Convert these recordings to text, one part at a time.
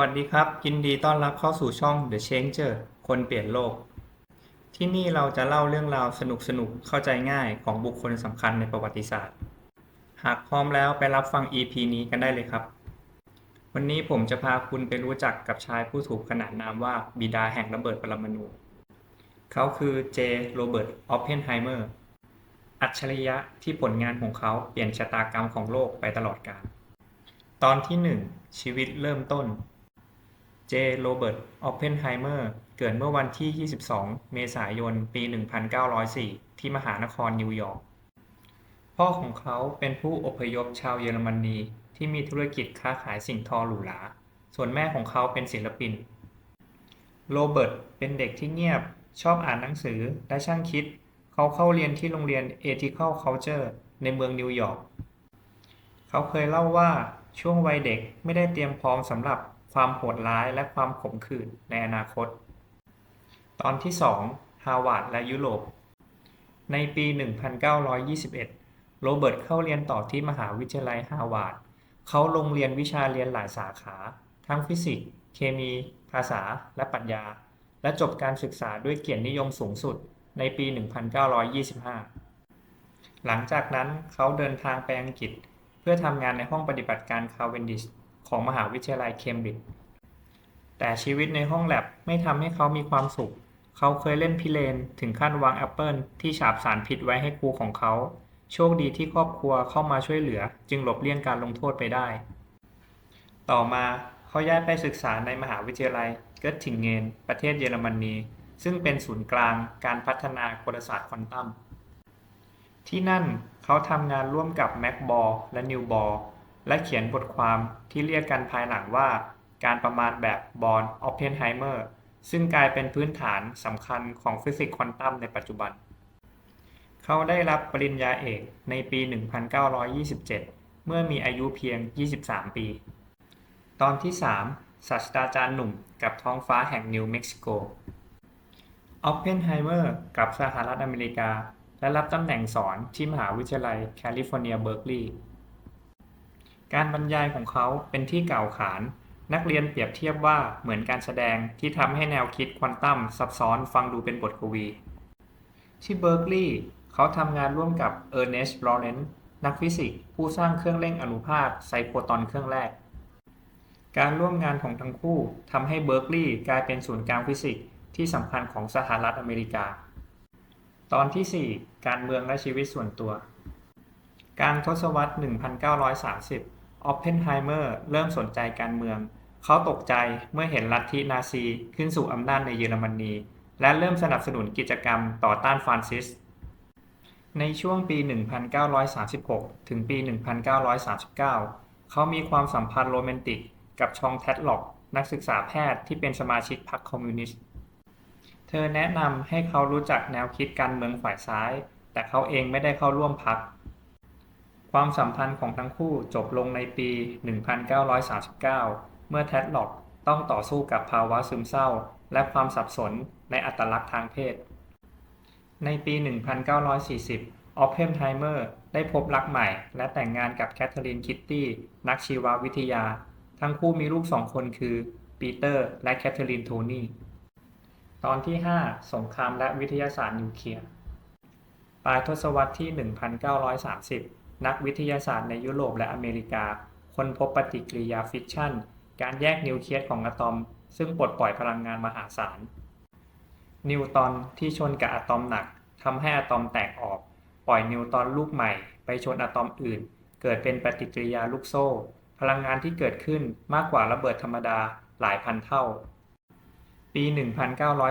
วัสดีครับ ยินดีต้อนรับเข้าสู่ช่อง The Changer คนเปลี่ยนโลก ที่นี่เราจะเล่าเรื่องราวสนุกๆเข้าใจง่ายของบุคคลสำคัญในประวัติศาสตร์ หากพร้อมแล้วไปรับฟัง EP นี้กันได้เลยครับ วันนี้ผมจะพาคุณไปรู้จักกับชายผู้ถูกขนานนามว่าบิดาแห่งระเบิดปรมาณูเขาคือเจโรเบิร์ตออปเพนไฮเมอร์อัจฉริยะที่ผลงานของเขาเปลี่ยนชะตากรรมของโลกไปตลอดกาลตอนที่ 1 ชีวิตเริ่มต้น เจ โรเบิร์ต ออปเพนไฮเมอร์ เกิดเมื่อวันที่ 22 เมษายน ปี 1904 ที่มหานครนิวยอร์ก พ่อของเขาเป็นผู้อพยพชาวเยอรมนีที่มีธุรกิจค้าขายสิ่งทอหรูหรา ส่วนแม่ของเขาเป็นศิลปิน โรเบิร์ตเป็นเด็กที่เงียบ ชอบอ่านหนังสือและช่างคิด เขาเข้าเรียนที่โรงเรียน Ethical Culture ในเมืองนิวยอร์ก เขาเคยเล่าว่าช่วงวัยเด็กไม่ได้เตรียมพร้อมสำหรับ ความโหดร้ายและความขมขื่นในอนาคต ตอนที่ 2 ฮาวาดและยุโรป ในปี 1921 โรเบิร์ตเข้าเรียนต่อที่มหาวิทยาลัยฮาวาด เขาลงเรียนวิชาเรียนหลายสาขา ทั้งฟิสิกส์ เคมี ภาษา และปรัชญา และจบการศึกษาด้วยเกียรตินิยมสูงสุดในปี 1925 หลังจากนั้นเขาเดินทางไปอังกฤษ เพื่อทำงานในห้องปฏิบัติการคาเวนดิช ของมหาวิทยาลัยเคมบริดจ์แต่ชีวิตในห้องแลบไม่ทำให้เขามีความสุข เขาเคยเล่นพิเรนถึงขั้นวางแอปเปิลที่ฉาบสารพิษไว้ให้ครูของเขา โชคดีที่ครอบครัวเข้ามาช่วยเหลือ จึงหลบเลี่ยงการลงโทษไปได้ ต่อมาเขาย้ายไปศึกษาในมหาวิทยาลัยเกิร์ทิงเงน ประเทศเยอรมนี ซึ่งเป็นศูนย์กลางการพัฒนากลศาสตร์ควอนตัม ที่นั่นเขาทำงานร่วมกับแม็กบอลและนิวบอล และเขียนบทความที่เรียกกันภายหลังว่า การประมาณแบบบอร์นออปเพนไฮเมอร์ซึ่งกลายเป็นพื้นฐานสำคัญของฟิสิกส์ควอนตัมในปัจจุบัน เขาได้รับปริญญาเอกในปี 1927 เมื่อมีอายุเพียง 23 ปี ตอนที่ 3 ศาสตราจารย์หนุ่มกับท้องฟ้าแห่งนิวเม็กซิโก ออปเพนไฮเมอร์กลับสหรัฐอเมริกา และรับตำแหน่งสอนที่มหาวิทยาลัยแคลิฟอร์เนียเบิร์กลีย์ การบรรยายของเขาเป็นที่กล่าวขาน นักเรียนเปรียบเทียบว่าเหมือนการแสดงที่ทำให้แนวคิดควอนตัมซับซ้อนฟังดูเป็นบทกวี ที่เบิร์กลีย์เขาทำงานร่วมกับเออร์เนสต์ลอเรนซ์นักฟิสิกส์ผู้สร้างเครื่องเร่งอนุภาคไซโครตอนเครื่องแรก การร่วมงานของทั้งคู่ทำให้เบิร์กลีย์กลายเป็นศูนย์กลางฟิสิกส์ที่สำคัญของสหรัฐอเมริกา ตอนที่ 4 การเมืองและชีวิตส่วนตัว กางทศวรรษ 1930 ออปเพนไฮเมอร์เริ่มสนใจการเมือง เขาตกใจเมื่อเห็นลัทธินาซีขึ้นสู่อำนาจในเยอรมนี และเริ่มสนับสนุนกิจกรรมต่อต้านฟรานซิส ในช่วงปี 1936 ถึงปี 1939 เขามีความสัมพันธ์โรแมนติกกับชองแทดล็อกนักศึกษาแพทย์ที่เป็นสมาชิกพรรคคอมมิวนิสต์ เธอแนะนำให้เขารู้จักแนวคิดการเมืองฝ่ายซ้าย แต่เขาเองไม่ได้เข้าร่วมพรรค ความสัมพันธ์ของทั้งคู่จบลงในปี 1939 เมื่อแทดล็อกต้องต่อสู้กับภาวะซึมเศร้า และความสับสนในอัตลักษณ์ทางเพศ ในปี 1940 ออปเพนไฮเมอร์ได้พบรักใหม่ และแต่งงานกับแคทเธอรีนคิตตี้ นักชีววิทยา ทั้งคู่มีลูกสองคนคือ ปีเตอร์ และแคทเธอรีนโทนี่ ตอนที่ 5 สงครามและวิทยาศาสตร์นิวเคลียร์ ปลายทศวรรษที่ 1930 นักวิทยาศาสตร์ในยุโรปและอเมริกา ค้นพบปฏิกิริยาฟิชชันการแยกนิวเคลียสของอะตอม ซึ่งปลดปล่อยพลังงานมหาศาล นิวตอนที่ชนกับอะตอมหนักทำให้อะตอมแตกออก ปล่อยนิวตอนลูกใหม่ ไปชนอะตอมอื่น เกิดเป็นปฏิกิริยาลูกโซ่ พลังงานที่เกิดขึ้นมากกว่าระเบิดธรรมดาหลายพันเท่า ปี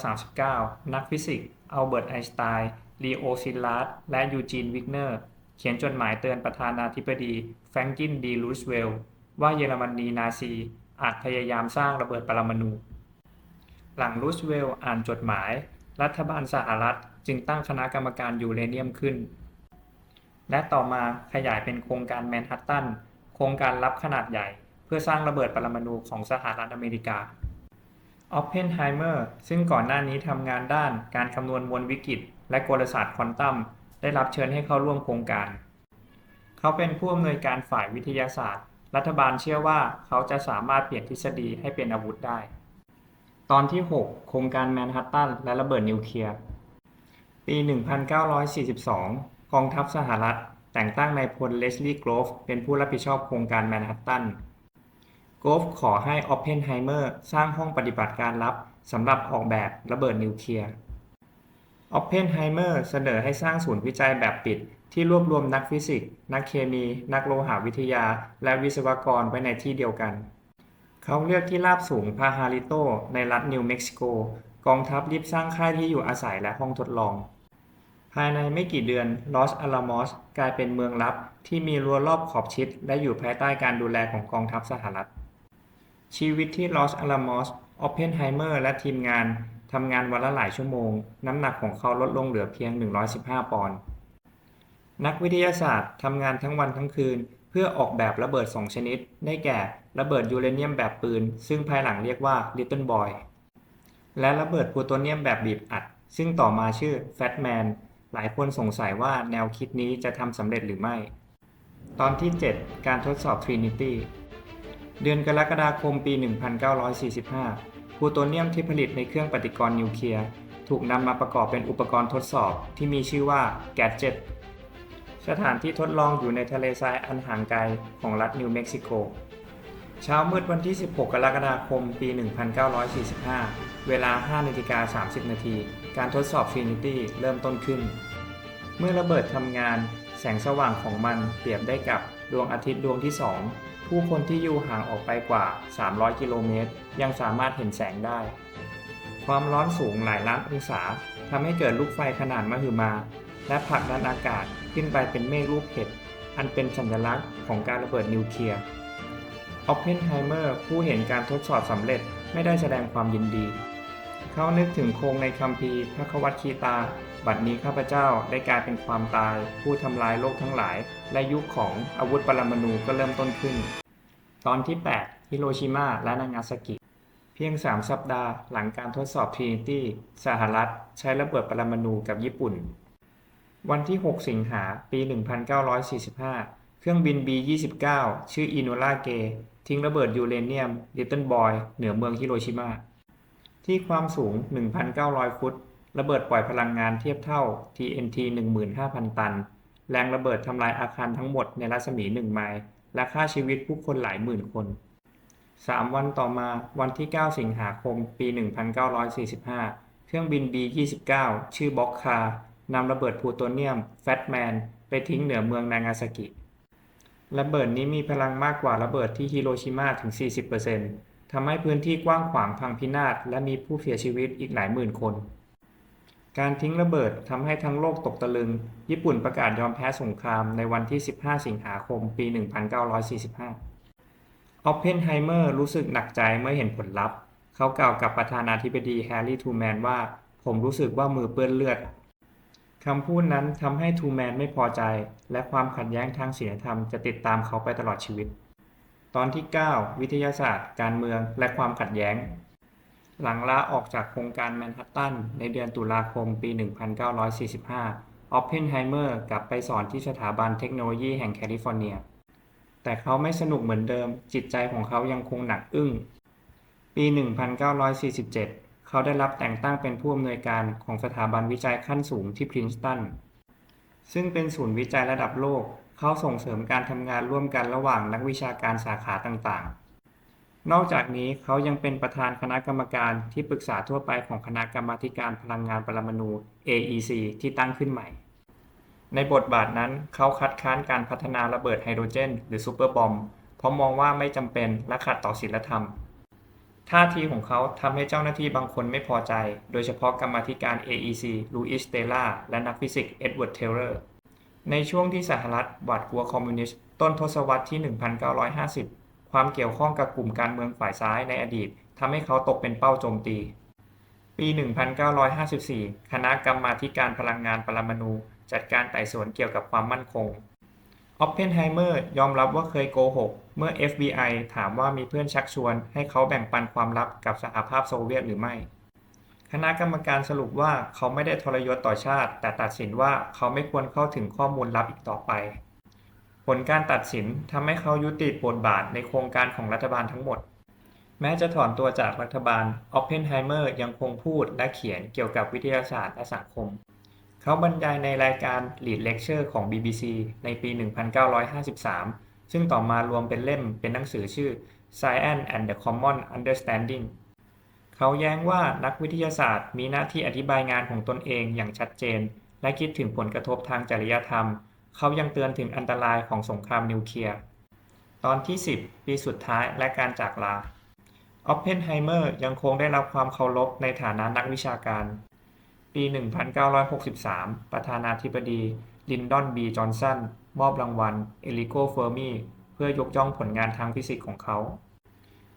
1939 นักฟิสิกส์อัลเบิร์ตไอน์สไตน์ลีโอซิลลาร์ดและยูจีนวิกเนอร์ ขียนจดหมายเตือนประธานาธิบดีแฟรงกินดีรูสเวล์ว่าเยอรมนีนาซีอาจพยายามสร้างระเบิดปรมาณูหลังรูสเวล์อ่านจดหมาย รัฐบาลสหรัฐจึงตั้งคณะกรรมการยูเรเนียมขึ้น และต่อมาขยายเป็นโครงการแมนฮัตตัน โครงการลับขนาดใหญ่ เพื่อสร้างระเบิดปรมาณูของสหรัฐอเมริกาออปเพนไฮเมอร์ซึ่งก่อนหน้านี้ทำงานด้านการคำนวณมวลวิกฤตและกลศาสตร์ควอนตัม ได้รับเชิญให้เข้าร่วมโครงการ เขาเป็นผู้อำนวยการฝ่ายวิทยาศาสตร์ รัฐบาลเชื่อว่าเขาจะสามารถเปลี่ยนทฤษฎีให้เป็นอาวุธได้ ตอนที่ 6 โครงการแมนฮัตตันและระเบิดนิวเคลียร์ ปี 1942 กองทัพสหรัฐ แต่งตั้งนายพลเลสลีย์โกลฟเป็นผู้รับผิดชอบโครงการแมนฮัตตันโกลฟขอให้ออปเพนไฮเมอร์สร้างห้องปฏิบัติการลับสำหรับออกแบบระเบิดนิวเคลียร์ ออปเพนไฮเมอร์เสนอให้สร้างศูนย์วิจัยแบบปิด ที่รวบรวมนักฟิสิกส์ นักเคมี นักโลหะวิทยา และวิศวกรไว้ในที่เดียวกัน เขาเลือกที่ราบสูงพาฮาริโต ในรัฐนิวเม็กซิโก กองทัพรีบสร้างค่ายที่อยู่อาศัยและห้องทดลอง ภายในไม่กี่เดือนลอสอาลามอสกลายเป็นเมืองลับ ที่มีรั้วรอบขอบชิด และอยู่ภายใต้การดูแลของกองทัพสหรัฐ ชีวิตที่ลอสอาลามอสออปเพนไฮเมอร์และทีมงาน ทำงานวันละหลายชั่วโมง น้ำหนักของเขาลดลงเหลือเพียง 115 ปอนด์ นักวิทยาศาสตร์ทำงานทั้งวันทั้งคืน เพื่อออกแบบระเบิด2ชนิด ได้แก่ระเบิดยูเรเนียมแบบปืน ซึ่งภายหลังเรียกว่า Little Boy และระเบิดพลูโตเนียมแบบบีบอัด ซึ่งต่อมาชื่อ Fat Man หลายคนสงสัยว่าแนวคิดนี้จะทำสำเร็จหรือไม่ ตอนที่ 7 การทดสอบ Trinity เดือนกรกฎาคมปี 1945 ลูโตเนียมที่ผลิตในเครื่องปฏิกรณ์นิวเคลียร์ถูกนำมาประกอบเป็นอุปกรณ์ทดสอบที่มีชื่อว่า Gadget สถานที่ทดลองอยู่ในทะเลทรายอันห่างไกลของรัฐนิวเม็กซิโก เช้ามืดวันที่ 16 กรกฎาคม ปี 1945 เวลา5นาฬิกา30 นาที การทดสอบ Trinity เริ่มต้นขึ้น เมื่อระเบิดทำงาน แสงสว่างของมันเปรียบได้กับดวงอาทิตย์ดวงที่2 ผู้คนที่อยู่ห่างออกไปกว่า 300 กิโลเมตร ยังสามารถเห็นแสงได้ ความร้อนสูงหลายล้านองศาทำให้เกิดลูกไฟขนาดมหึมา และผลักดันอากาศขึ้นไปเป็นเมฆรูปเห็ด อันเป็นสัญลักษณ์ของการระเบิดนิวเคลียร์ออปเพนไฮเมอร์ผู้เห็นการทดสอบสำเร็จไม่ได้แสดงความยินดี เขานึกถึงโครงในคัมภีร์พระควัตคีตา บัดนี้ข้าพเจ้าได้กลายเป็นความตาย ผู้ทำลายโลกทั้งหลาย และยุคของอาวุธปรมาณูก็เริ่มต้นขึ้น ตอนที่ 8 ฮิโรชิมาและนางาซากิ เพียง 3 สัปดาห์หลังการทดสอบทรินิตี้สหรัฐใช้ระเบิดปรมาณูกับญี่ปุ่น วันที่ 6 สิงหาปี 1945 เครื่องบิน B-29 ชื่ออิโนลาเกทิ้งระเบิดยูเรเนียม Little Boy เหนือเมืองฮิโรชิมา ที่ความสูง 1,900 ฟุต ระเบิดปล่อยพลังงานเทียบเท่า TNT 15,000 ตัน แรงระเบิดทำลายอาคารทั้งหมดในรัศมี 1 ไมล์ และฆ่าชีวิตผู้คนหลายหมื่นคน 3 วันต่อมาวันที่ 9 สิงหาคม ปี 1945 เครื่องบิน B-29 ชื่อบ็อกคานำระเบิดพลูโตเนียมแฟตแมนไปทิ้งเหนือเมืองนางาซากิ ระเบิดนี้มีพลังมากกว่าระเบิดที่ฮิโรชิมาถึง 40%ทำให้พื้นที่กว้างขวางพังพินาศและมีผู้เสียชีวิตอีกหลายหมื่นคน การทิ้งระเบิดทำให้ทั้งโลกตกตะลึง ญี่ปุ่นประกาศยอมแพ้สงครามในวันที่ 15 สิงหาคม ปี 1945 ออปเพนไฮเมอร์รู้สึกหนักใจเมื่อเห็นผลลัพธ์ เขากล่าวกับประธานาธิบดีแฮร์รี่ทูแมนว่า ผมรู้สึกว่ามือเปื้อนเลือด คำพูดนั้นทำให้ทูแมนไม่พอใจ และความขัดแย้งทางศีลธรรมจะติดตามเขาไปตลอดชีวิต ตอนที่ 9 วิทยาศาสตร์ การเมือง และความขัดแย้ง หลังลาออกจากโครงการแมนฮัตตันในเดือนตุลาคมปี 1945 ออปเพนไฮเมอร์กลับไปสอนที่สถาบันเทคโนโลยีแห่งแคลิฟอร์เนีย แต่เขาไม่สนุกเหมือนเดิม จิตใจของเขายังคงหนักอึ้ง ปี 1947 เขาได้รับแต่งตั้งเป็นผู้อำนวยการของสถาบันวิจัยขั้นสูงที่พรินสตัน ซึ่งเป็นศูนย์วิจัยระดับโลก เขาส่งเสริมการทำงานร่วมกันระหว่างนักวิชาการสาขาต่างๆ นอกจากนี้เขายังเป็นประธานคณะกรรมการที่ปรึกษาทั่วไปของคณะกรรมาการพลังงานปรมาณู AEC ที่ตั้งขึ้นใหม่ ในบทบาทนั้นเขาคัดค้านการพัฒนาระเบิดไฮโดรเจน หรือซูเปอร์บอมเพราะมองว่าไม่จำเป็นและขัดต่อศีลธรรม ท่าทีของเขาทำให้เจ้าหน้าที่บางคนไม่พอใจ โดยเฉพาะกรรมาธิการ AEC ลูอิสเตล่าและนักฟิสิกส์เอ็ดเวิร์ดเทเลอร์ในช่วงที่สหรัฐหวาดกลัวคอมมิวนิสต์ต้นทศวรรษที่ 1950 ความเกี่ยวข้องกับกลุ่มการเมืองฝ่ายซ้ายในอดีตทำให้เขาตกเป็นเป้าโจมตี ปี 1954 คณะกรรมาการพลังงานปรมาณูจัดการไต่สวนเกี่ยวกับความมั่นคง ออปเพนไฮเมอร์ยอมรับว่าเคยโกหก เมื่อ FBI ถามว่ามีเพื่อนชักชวน ให้เขาแบ่งปันความลับกับสหภาพโซเวียตหรือไม่ คณะกรรมการสรุปว่าเขาไม่ได้ทรยศต่อชาติ แต่ตัดสินว่าเขาไม่ควรเข้าถึงข้อมูลลับอีกต่อไป ผลการตัดสินทำให้เขายุติบทบาทในโครงการของรัฐบาลทั้งหมด แม้จะถอนตัวจากรัฐบาล ออปเพนไฮเมอร์ยังคงพูดและเขียนเกี่ยวกับวิทยาศาสตร์และสังคม เขาบรรยายในรายการ Lead Lecture ของ BBC ในปี 1953 ซึ่งต่อมารวมเป็นเล่มเป็นหนังสือชื่อ Science and the Common Understanding เขาแย้งว่านักวิทยาศาสตร์มีหน้าที่อธิบายงานของตนเองอย่างชัดเจน และคิดถึงผลกระทบทางจริยธรรม เขายังเตือนถึงอันตรายของสงครามนิวเคลียร์ ตอนที่ 10 ปีสุดท้ายและการจากลา ออปเพนไฮเมอร์ยังคงได้รับความเคารพในฐานะนักวิชาการ ปี 1963 ประธานาธิบดี ลินดอนบีจอห์นสันมอบรางวัล เอลิโกเฟอร์มีเพื่อยกย่องผลงานทางฟิสิกส์ของเขา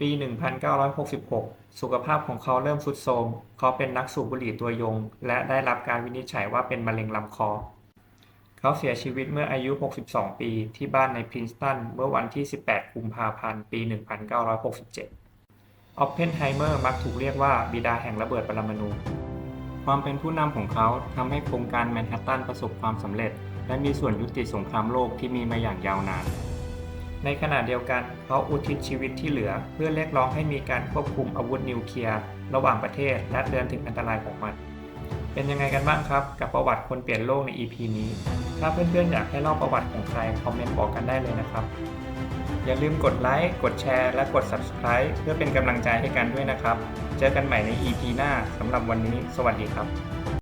ปี 1966 สุขภาพของเขาเริ่มทรุดโทรม เขาเป็นนักสูบบุหรี่ตัวยง และได้รับการวินิจฉัยว่าเป็นมะเร็งลำคอ เขาเสียชีวิตเมื่ออายุ 62 ปีที่บ้านในพรินสตันเมื่อวันที่ 18 กุมภาพันธ์ ปี 1967 ออปเพนไฮเมอร์มักถูกเรียกว่าบิดาแห่งระเบิดปรมาณูความเป็นผู้นำของเขาทำให้โครงการแมนฮัตตันประสบความสำเร็จ และมีส่วนยุติสงครามโลกที่มีมาอย่างยาวนาน ในขณะเดียวกันเขาอุทิศชีวิตที่เหลือ เพื่อเรียกร้องให้มีการควบคุมอาวุธนิวเคลียร์ระหว่างประเทศและเตือนถึงอันตรายของมัน เป็นยังไงกันบ้างครับ กับประวัติคนเปลี่ยนโลกใน EP นี้ ถ้าเพื่อนๆอยากให้เล่าประวัติของใครคอมเมนต์บอกกันได้เลยนะครับ อย่าลืมกดไลค์ กดแชร์ และกด Subscribe เพื่อเป็นกำลังใจให้กันด้วยนะครับ เจอกันใหม่ใน EP หน้าสำหรับวันนี้ สวัสดีครับ